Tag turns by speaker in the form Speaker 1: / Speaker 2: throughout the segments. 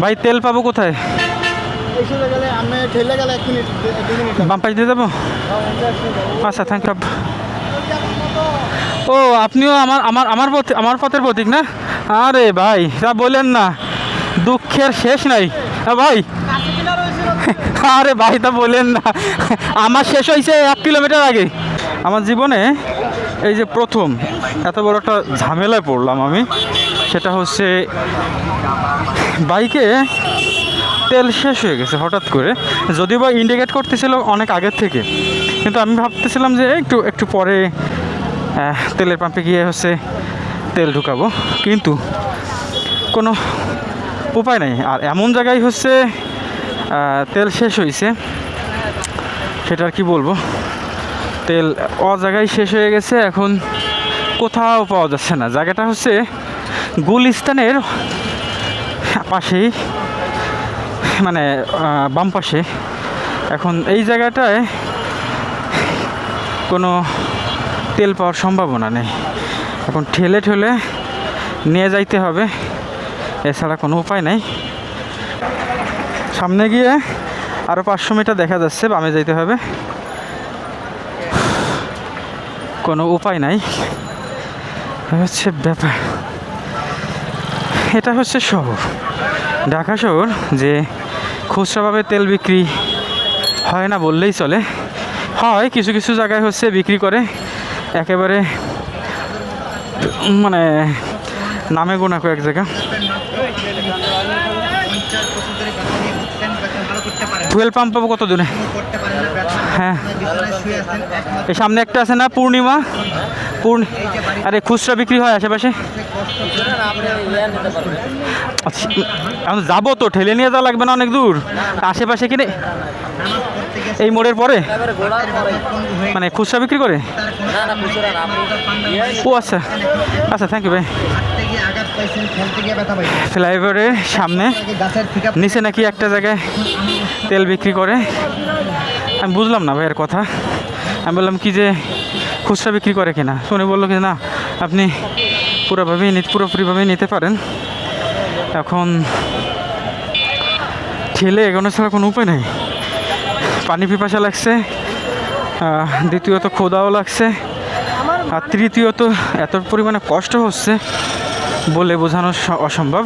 Speaker 1: ভাই, তেল পাবো কোথায়? বাম দিয়ে যাব? আচ্ছা থ্যাংক ইউ ও, আপনিও আমার আমার আমার পথ, আমার পথের প্রতীক না? আরে ভাই, তা বলেন না। দুঃখের শেষ নাই। হ্যাঁ ভাই। আরে ভাই, তা বলেন না। আমার শেষ হয়েছে এক কিলোমিটার আগে। আমার জীবনে এই যে প্রথম এত বড় একটা ঝামেলায় পড়লাম আমি, সেটা হচ্ছে বাইকে তেল শেষ হয়ে গেছে হঠাৎ করে। যদিও বা ইন্ডিকেট করতেছিল অনেক আগের থেকে। কিন্তু আমি ভাবতেছিলাম যে একটু একটু পরে তেলের পাম্পে গিয়ে হচ্ছে তেল ঢুকাবো। কিন্তু কোনো উপায় নেই। আর এমন জায়গায় হচ্ছে তেল শেষ হয়েছে সেটা আর কি বলব? তেল অ জায়গায় শেষ হয়ে গেছে। এখন কোথাও পাওয়া যাচ্ছে না। জায়গাটা হচ্ছে গুলিস্তানের পাশেই মানে বাম পাশে। এখন এই জায়গাটায় কোনো তেল পাওয়ার সম্ভাবনা নেই। এখন ঠেলে ঠেলে নিয়ে যাইতে হবে, এছাড়া কোনো উপায় নাই। সামনে গিয়ে আরও পাঁচশো মিটার দেখা যাচ্ছে, বামে যাইতে হবে। কোনো উপায় নাই। হচ্ছে ব্যাপার। এটা হচ্ছে শহর। ঢাকা শহর যে খুচরাভাবে তেল বিক্রি হয় না বললেই চলে। হয়, কিছু কিছু জায়গায় হচ্ছে বিক্রি করে। একেবারে মানে নামে গোনা কয়েক জায়গা। ফুয়েল পাম্প পাবো কত দূরে? হ্যাঁ। সামনে একটা আছে না, পূর্ণিমা? পূর্ণ আরে খুচরা বিক্রি হয় আশেপাশে? আচ্ছা, যাব তো ঠেলে নিয়ে যাওয়া লাগবে না অনেক দূর। আশেপাশে কিনে এই মোড়ের পরে? মানে খুচরা বিক্রি করে? ও আচ্ছা আচ্ছা থ্যাংক ইউ ভাই ফ্লাইওভারের সামনে নিচে নাকি একটা জায়গায় তেল বিক্রি করে। আমি বুঝলাম না ভাইয়ের কথা। আমি বললাম কি যে খুচরা বিক্রি করে কিনা? শুনে বলল কি, না, আপনি পুরোভাবেই পুরোপুরিভাবেই নিতে পারেন। এখন ঠেলে এগোনো ছাড়া কোনো উপায় নেই। পানি পিপাসা লাগছে দ্বিতীয়ত খোদাও লাগছে, আর তৃতীয়ত এত পরিমাণে কষ্ট হচ্ছে বলে বোঝানো অসম্ভব।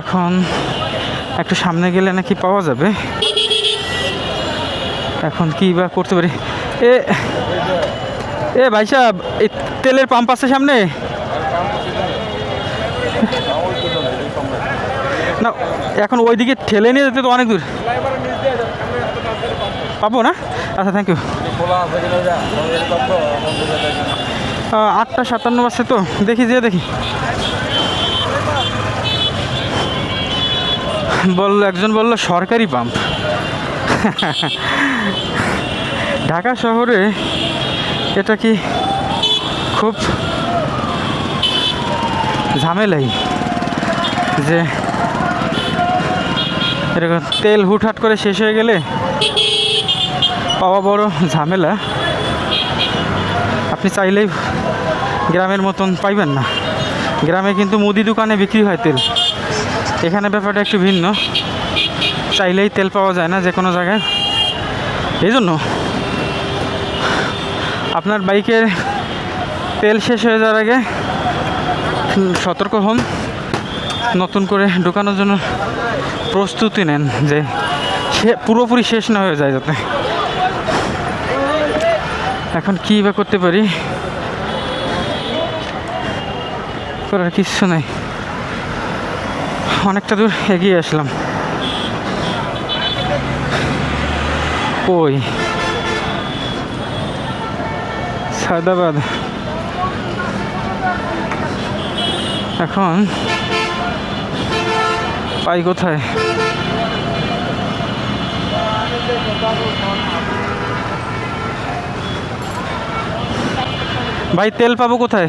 Speaker 1: এখন একটু সামনে গেলে নাকি পাওয়া যাবে। এখন কি বা করতে পারি? এ এ ভাই সাহেব, এই তেলের পাম্প আছে সামনে? না, এখন ওইদিকে ঠেলে নিয়ে যেতে তো অনেক দূর। পাবো না? আচ্ছা থ্যাংক ইউ আটটা সাতান্ন আছে তো, দেখি যে দেখি। বলল, একজন বলল, সরকারি পাম্প। ঢাকা শহরে এটা কি খুব ঝামেলাই যে এরকম তেল হুটহাট করে শেষ হয়ে গেলে পাওয়া বড় ঝামেলা। আপনি চাইলেই গ্রামের মতন পাইবেন না। গ্রামে কিন্তু মুদি দোকানে বিক্রি হয় তেল। এখানে ব্যাপারটা একটু ভিন্ন। চাইলেই তেল পাওয়া যায় না যে কোনো জায়গায়। এই জন্য আপনার বাইকের তেল শেষ হয়ে যাওয়ার আগে সতর্ক হন। নতুন করে ঢোকানোর জন্য প্রস্তুতি নেন যে সে পুরোপুরি শেষ না হয়ে যায় যাতে। এখন কী বা করতে পারি? করার কিচ্ছু নেই। অনেকটা দূর এগিয়ে আসলাম। ওই। সায়দাবাদ। এখন পাই কোথায়? ভাই তেল পাবো কোথায়?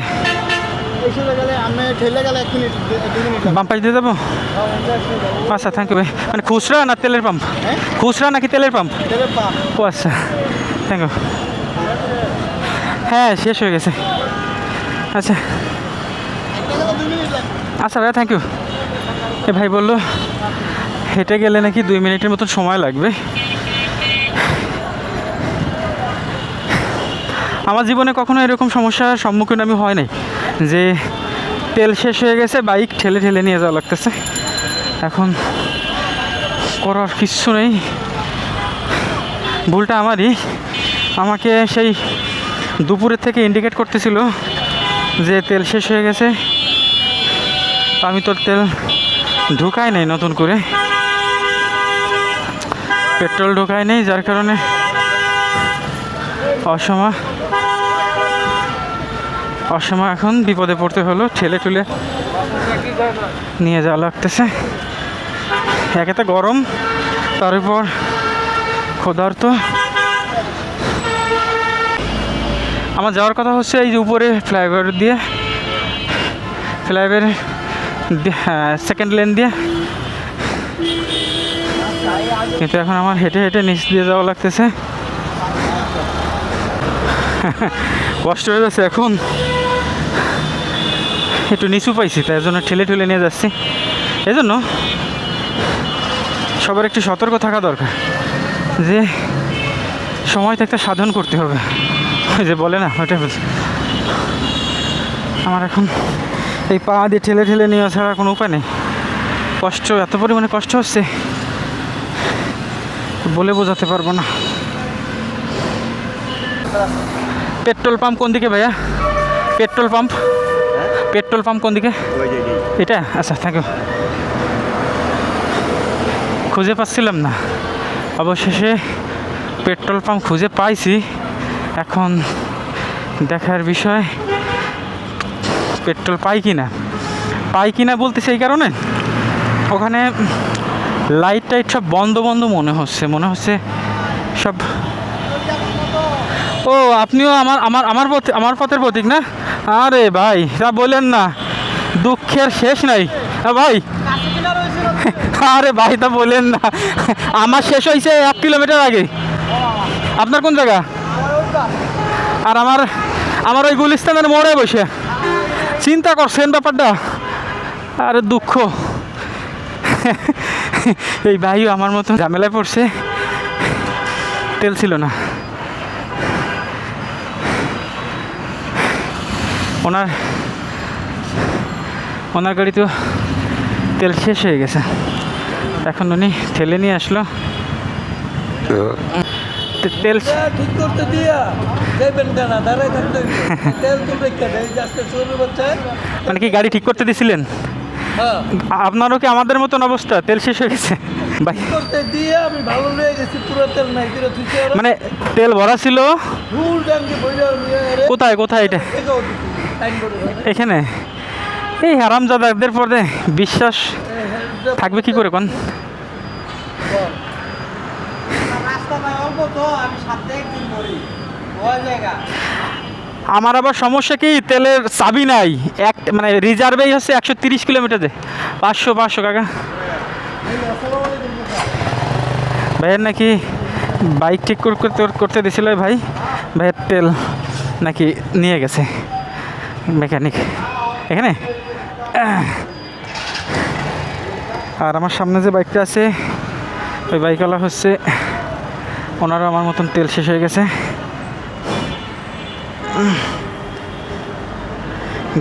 Speaker 1: পাশ দিয়ে যাব? আচ্ছা থ্যাংক ইউ ভাই। মানে খুচরা না তেলের পাম্প
Speaker 2: হ্যাঁ?
Speaker 1: খুচরা নাকি পাম্প
Speaker 2: তেলের পাম্প
Speaker 1: ও আচ্ছা থ্যাংক ইউ হ্যাঁ শেষ হয়ে গেছে। আচ্ছা। আচ্ছা ভাইয়া থ্যাংক ইউ এ ভাই বলল, হেঁটে গেলে নাকি দুই মিনিটের মতন সময় লাগবে? আমার জীবনে কখনো এরকম সমস্যার সম্মুখীন আমি হয় নাই যে তেল শেষ হয়ে গেছে বাইক ঠেলে ঠেলে নিয়ে যাওয়া লাগতেছে। এখন করার কিচ্ছু নেই। ভুলটা আমারই। আমাকে সেই দুপুরের থেকে ইন্ডিকেট করতেছিল যে তেল শেষ হয়ে গেছে। আমি তোর তেল ঢুকাই নাই নতুন করে। পেট্রোল ঢোকাই নেই, যার কারণে অসময় অসময় এখন বিপদে পড়তে হলো, ঠেলে ঠুলে নিয়ে যাওয়া লাগতেছে। একেতে গরম, তার উপর ক্ষুধার্ত আমার যাওয়ার কথা হচ্ছে এই যে উপরে ফ্লাইওভার দিয়ে ফ্লাইওভার সেকেন্ড লেন দিয়ে। কিন্তু এখন আমার হেঁটে হেঁটে নিচ দিয়ে যাওয়া লাগতেছে। কষ্ট হয়ে যাচ্ছে এখন। একটু নিচু পাইছি, তাই জন্য ঠেলে ঠেলে নিয়ে যাচ্ছি। এই জন্য সবার একটু সতর্ক থাকা দরকার, যে সময় থাকতে সাধন করতে হবে। ওই যে বলে না ওইটা বলছি। আমার এখন এই পা দিয়ে ঠেলে ঠেলে নেওয়া ছাড়া কোনো উপায় নেই। কষ্ট এত পরিমাণে কষ্ট হচ্ছে বলে বোঝাতে পারব না। পেট্রোল পাম্প কোন দিকে ভাইয়া? Petrol pump? পেট্রোল পাম্প কোন দিকে? এটা? আচ্ছা থ্যাংক ইউ খুঁজে পাচ্ছিলাম না। অবশেষে পেট্রোল পাম্প খুঁজে পাইছি। এখন দেখার বিষয়, পেট্রোল পাই কি না পাই কি না বলতে সেই কারণে? ওখানে লাইট টাইট সব বন্ধ বন্ধ মনে হচ্ছে মনে হচ্ছে সব ও, আপনিও আমার আমার আমার পথে, আমার পথের প্রতীক না? আরে ভাই, তা বলেন না, দুঃখের শেষ নাই। ভাই। আরে ভাই, তা বলেন না, আমার শেষ হয়েছে এক কিলোমিটার আগে। আপনার কোন জায়গা? আর আমার আমার ওই গুলিস্তানের মোড়ে বসে। চিন্তা করছেন ব্যাপারটা? আরে দুঃখ। এই ভাইও আমার মতো ঝামেলায় পড়ছে। তেল ছিল না। ওনার ওনার গাড়ি তো তেল শেষ হয়ে গেছে। এখন উনি ঠেলে নিয়ে আসলো। তেল
Speaker 3: ঠিক করতে দিয়া। যাইবেন কেন? দাঁড়াই থাকতে তেল তো
Speaker 1: মানে কি গাড়ি ঠিক করতে দিছিলেন?
Speaker 3: হ্যাঁ।
Speaker 1: আপনারও কি আমাদের মতন অবস্থা? তেল শেষ হয়ে গেছে?
Speaker 3: করতে দিয়ে আমি ভালো রয়ে গেছি পুরো তেল নাই
Speaker 1: মানে তেল ভরা ছিল? কোথায় কোথায় এটা? এখানে? এই হারামজাদাদের পরে বিশ্বাস থাকবে কি করে কোন
Speaker 3: রাস্তা নাই অল্প তো আমি সাথে একদিন মরি ওই জায়গা
Speaker 1: আমার আবার সমস্যা কি? তেলের চাবি নাই। এক মানে রিজার্ভেই হচ্ছে একশো তিরিশ কিলোমিটারে পাঁচশো পাঁচশো কাকা। ভাইয়ের নাকি বাইক ঠিক করতে করতে ওই ভাই। ভাইয়ের তেল নাকি নিয়ে গেছে। মেকানিক এখানে? আর আমার সামনে যে বাইকটা আছে, ওই বাইকওয়ালা হচ্ছে ওনারও আমার মতন তেল শেষ হয়ে গেছে।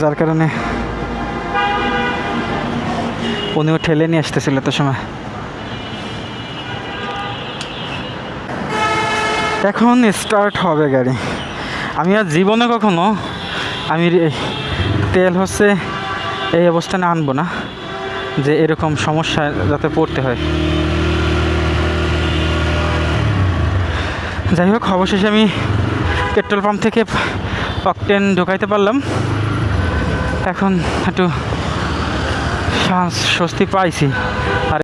Speaker 1: যার কারণে উনিও ঠেলে নিয়ে আসতেছিল তো সময়। এখন স্টার্ট হবে গাড়ি। আমি আর জীবনে কখনো আমি তেল হচ্ছে এই অবস্থানে আনব না, যে এরকম সমস্যায় যাতে পড়তে হয়। যাই হোক অবশেষে আমি পেট্রোল পাম্প থেকে অকটেন ঢোকাইতে পারলাম। এখন একটু স্বস্তি পাইছি।